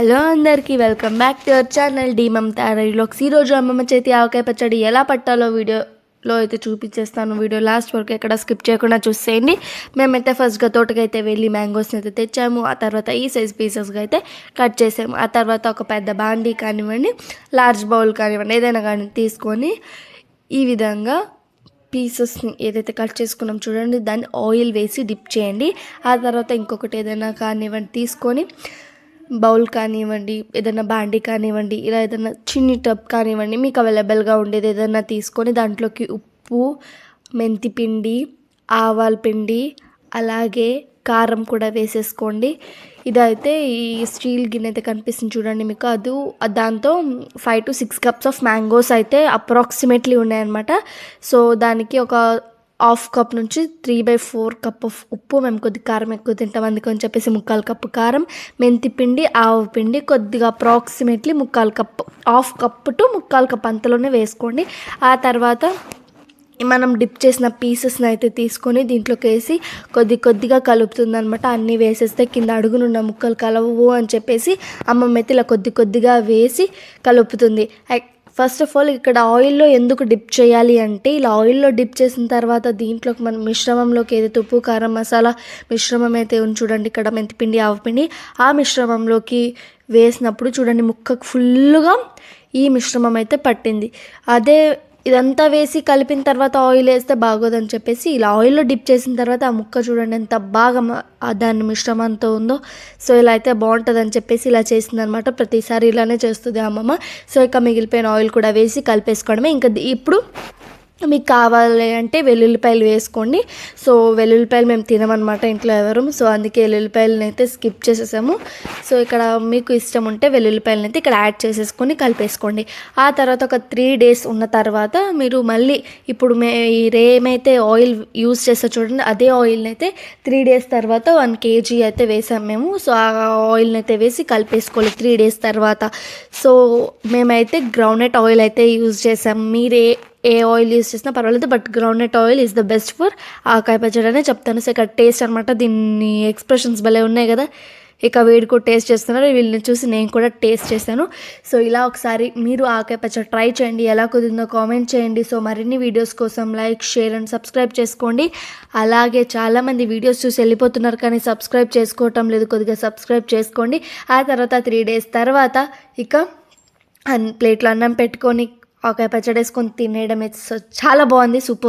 Hello అందరికీ welcome back to our channel D Mamatha relax ఈరోజు అమ్మమ్మ చేతి ఆవకాయ పచ్చడి ఎలా పట్టాలో వీడియోలో అయితే చూపించేస్తాను వీడియో లాస్ట్ వరకు ఎక్కడ స్కిప్ చేయకుండా చూసేయండి. మేమైతే ఫస్ట్గా తోటకైతే వెళ్ళి మ్యాంగోస్ని అయితే తెచ్చాము. ఆ తర్వాత ఈ సైజ్ పీసెస్గా అయితే కట్ చేసాము. ఆ తర్వాత ఒక పెద్ద బాండీ కానివ్వండి లార్జ్ బౌల్ కానివ్వండి ఏదైనా కానీ తీసుకొని ఈ విధంగా పీసెస్ని ఏదైతే కట్ చేసుకున్నాం చూడండి దాన్ని ఆయిల్ వేసి డిప్ చేయండి. ఆ తర్వాత ఇంకొకటి ఏదైనా కానివ్వండి తీసుకొని బౌల్ కానివ్వండి ఏదైనా బాండీ కానివ్వండి ఇలా ఏదైనా చిన్ని టబ్ కానివ్వండి మీకు అవైలబుల్గా ఉండేది ఏదైనా తీసుకొని దాంట్లోకి ఉప్పు మెంతి పిండి ఆవాల పిండి అలాగే కారం కూడా వేసేసుకోండి. ఇదైతే ఈ స్టీల్ గిన్నె అయితే కనిపిస్తుంది చూడండి మీకు. అది దాంతో five to six cups of mangoes అయితే అప్రాక్సిమేట్లీ ఉన్నాయన్నమాట. సో దానికి ఒక హాఫ్ కప్ నుంచి three by four cup of ఉప్పు. మేము కొద్ది కారం ఎక్కువ తింటాం. అందుకని చెప్పేసి ముక్కాలు కప్పు కారం మెంతి పిండి ఆవు పిండి కొద్దిగా అప్రాక్సిమేట్లీ ముక్కాలు కప్పు. హాఫ్ కప్ టు ముక్కాలు కప్ అంతలోనే వేసుకోండి. ఆ తర్వాత మనం డిప్ చేసిన పీసెస్ని అయితే తీసుకొని దీంట్లోకి వేసి కొద్ది కొద్దిగా కలుపుతుంది అనమాట అన్నీ వేసేస్తే కింద అడుగునున్న ముక్కలు కలవవు అని చెప్పేసి అమ్మమ్మ అయితే ఇలా కొద్ది కొద్దిగా వేసి కలుపుతుంది. ఫస్ట్ ఆఫ్ ఆల్ ఇక్కడ ఆయిల్లో ఎందుకు డిప్ చేయాలి అంటే ఇలా ఆయిల్లో డిప్ చేసిన తర్వాత దీంట్లోకి మనం మిశ్రమంలోకి ఏదైతే ఉప్పు కారం మసాలా మిశ్రమం అయితే ఉంది చూడండి ఇక్కడ మెంతిపిండి ఆవపిండి ఆ మిశ్రమంలోకి వేసినప్పుడు చూడండి ముక్కకు ఫుల్గా ఈ మిశ్రమం అయితే పట్టింది. అదే ఇదంతా వేసి కలిపిన తర్వాత ఆయిల్ వేస్తే బాగోదని చెప్పేసి ఇలా ఆయిల్లో డిప్ చేసిన తర్వాత ఆ ముక్క చూడండి ఎంత బాగా దాని మిశ్రమంతో ఉందో. సో ఇలా అయితే బాగుంటుందని చెప్పేసి ఇలా చేసింది అనమాట ప్రతిసారి ఇలానే చేస్తుంది అమ్మమ్మ. సో ఇక మిగిలిపోయిన ఆయిల్ కూడా వేసి కలిపేసుకోవడమే. ఇంకా ఇప్పుడు మీకు కావాలి అంటే వెల్లుల్లిపాయలు వేసుకోండి. సో వెల్లుల్లిపాయలు మేము తినమన్నమాట ఇంట్లో ఎవరు. సో అందుకే వెల్లుల్లిపాయలను అయితే స్కిప్ చేసేసాము. సో ఇక్కడ మీకు ఇష్టం ఉంటే వెల్లుల్లిపాయలను అయితే ఇక్కడ యాడ్ చేసేసుకొని కలిపేసుకోండి. ఆ తర్వాత ఒక త్రీ డేస్ ఉన్న తర్వాత మీరు మళ్ళీ ఇప్పుడు మే ఈ రేమైతే ఆయిల్ యూస్ చేస్తా చూడండి అదే ఆయిల్ని అయితే త్రీ డేస్ తర్వాత వన్ కేజీ అయితే వేసాం మేము. సో ఆ ఆయిల్ని అయితే వేసి కలిపేసుకోవాలి త్రీ డేస్ తర్వాత. సో మేమైతే గ్రౌండ్నట్ ఆయిల్ అయితే యూజ్ చేసాం. మీరే ఏ ఆయిల్ యూస్ చేసినా పర్వాలేదు but groundnut oil is the best for ఆకాయ పచ్చడి అనే చెప్తాను. సో ఇక్కడ టేస్ట్ అనమాట దీన్ని ఎక్స్ప్రెషన్స్ భలే ఉన్నాయి కదా. ఇక వీడు కూడా టేస్ట్ చేస్తున్నారు. వీళ్ళని చూసి నేను కూడా టేస్ట్ చేశాను. సో ఇలా ఒకసారి మీరు ఆకాయ పచ్చడి ట్రై చేయండి. ఎలా కుదిరిందో కామెంట్ చేయండి. సో మరిన్ని వీడియోస్ కోసం లైక్ షేర్ అండ్ సబ్స్క్రైబ్ చేసుకోండి. అలాగే చాలామంది వీడియోస్ చూసి వెళ్ళిపోతున్నారు కానీ సబ్స్క్రైబ్ చేసుకోవటం లేదు. కొద్దిగా సబ్స్క్రైబ్ చేసుకోండి. ఆ తర్వాత త్రీ డేస్ తర్వాత ఇక అన్ ప్లేట్లో అన్నం పెట్టుకొని ఒక పచ్చడి వేసుకొని తినేయడం ఇట్స్ చాలా బాగుంది సూపర్.